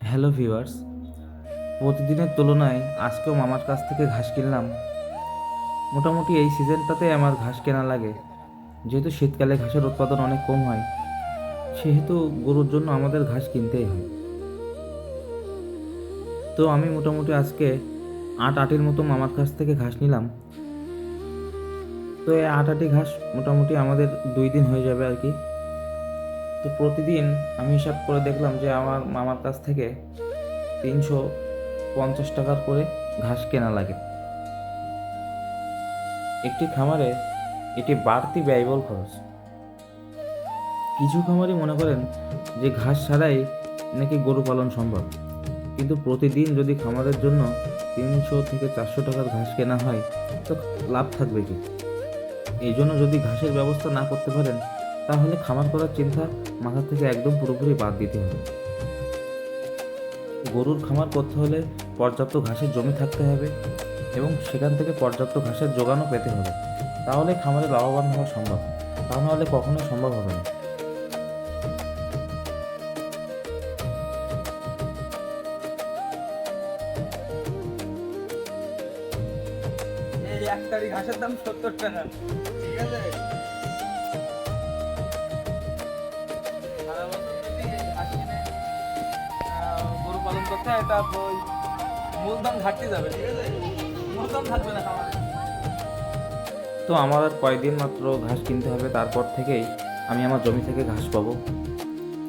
Hello viewers প্রতিদিনের তুলনায় আজকেও মামার কাছ থেকে ঘাস কিনলাম। মোটামুটি এই সিজনটাতে আমার ঘাস কেনা লাগে। যেহেতু শীতকালে ঘাসের উৎপাদন অনেক কম হয়, সেহেতু গরুর জন্য আমাদের ঘাস কিনতেই হয়। তো আমি মোটামুটি আজকে আট আটের মতো মামার কাছ থেকে ঘাস নিলাম। তো এই আট আটি ঘাস মোটামুটি আমাদের দুই দিন হয়ে যাবে আর কি। তো প্রতিদিন আমি হিসাব করে দেখলাম যে আমার মামার কাছ থেকে তিনশো পঞ্চাশ টাকার করে ঘাস কেনা লাগে। একটি খামারে এটি বাড়তি ব্যয়বহুল খরচ। কিছু খামারই মনে করেন যে ঘাস ছাড়াই নাকি গরু পালন সম্ভব। কিন্তু প্রতিদিন যদি খামারের জন্য তিনশো থেকে চারশো টাকার ঘাস কেনা হয়, তো লাভ থাকবে কি? এই জন্য যদি ঘাসের ব্যবস্থা না করতে পারেন, তাহলে খামার করার চিন্তা মাথা থেকে একদম পুরোপুরি বাদ দিতে হবে। গরুর খামার করতে হলে পর্যাপ্ত ঘাসের জমি থাকতে হবে এবং সেখান থেকে পর্যাপ্ত ঘাসের জোগানও পেতে হবে। তাহলে খামারে লাভবান হওয়া সম্ভব। তা নাহলে কখনো সম্ভব হবে না। ঘাসের দাম সত্তর টাকা। ঠিক আছে? গরু পালন করতে তা ওই মূলধন যাবে, ঠিক আছে? মূলধন থাকবে না তো আমার আর কয়েকদিন মাত্র ঘাস কিনতে হবে, তারপর থেকেই আমি আমার জমি থেকে ঘাস পাবো।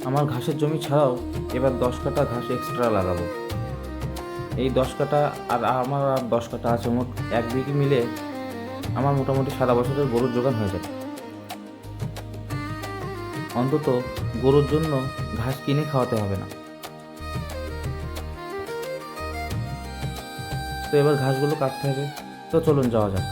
আমার ঘাসের জমি ছাড়াও এবার দশ কাটা ঘাস এক্সট্রা লাগাবো। এই দশ কাটা আর আমার আর দশ কাটা আছে, মোট এক বিঘি মিলে আমার মোটামুটি সারা বছরের গরুর যোগান হয়ে যাবে অন্তত গরুর জন্য ঘাস কিনে খাওয়াতে হবে না। তো এবার ঘাসগুলো কাটতে হবে। তো চলুন যাওয়া যাক।